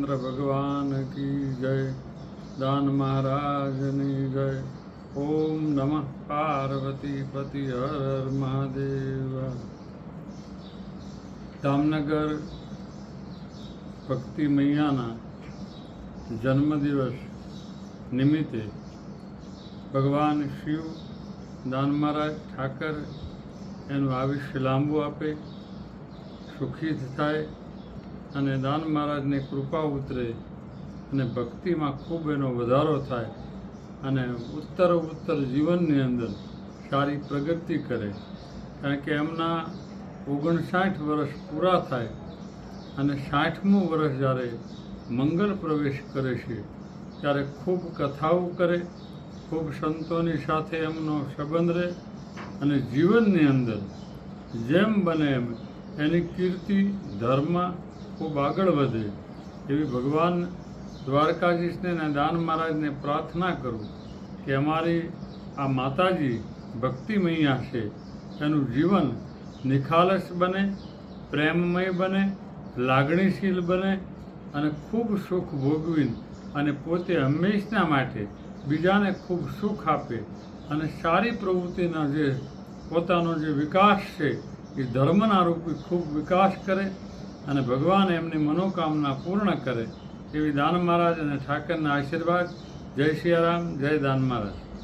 ચંદ્ર ભગવાન કી જય? દાન મહારાજની જય. ઓમ નમઃ પાર્વતી પતિ હર હર મહાદેવ. જામનગર ભક્તિ મૈયાના જન્મદિવસ નિમિત્તે ભગવાન શિવ, દાન મહારાજ ઠાકર એનું આયુષ્ય લાંબુ આપે, સુખી થાય અને દાન મહારાજની કૃપા ઉતરે અને ભક્તિમાં ખૂબ એનો વધારો થાય અને ઉત્તર ઉત્તર જીવનની અંદર સારી પ્રગતિ કરે. કારણ કે એમના ઓગણસાઠ વર્ષ પૂરા થાય અને સાઠમું વર્ષ જ્યારે મંગલ પ્રવેશ કરે છે, ત્યારે ખૂબ કથાઓ કરે, ખૂબ સંતોની સાથે એમનો સંબંધ રહે અને જીવનની અંદર જેમ બને એમ એની કીર્તિ, ધર્મ ખૂબ આગળ વધે એવી ભગવાન દ્વારકાધીશને અને દાન મહારાજને પ્રાર્થના કરું કે અમારી આ માતાજી ભક્તિમૈયા છે એનું જીવન નિખાલસ બને, પ્રેમમય બને, લાગણીશીલ બને અને ખૂબ સુખ ભોગવીને અને પોતે હંમેશના માટે બીજાને ખૂબ સુખ આપે અને સારી પ્રવૃત્તિના જે પોતાનો જે વિકાસ છે, એ ધર્મના રૂપે ખૂબ વિકાસ કરે અને ભગવાન એમની મનોકામના પૂર્ણ કરે એવી દાન મહારાજ અને ઠાકરના આશીર્વાદ. જય સિયારામ જય દાન મહારાજ.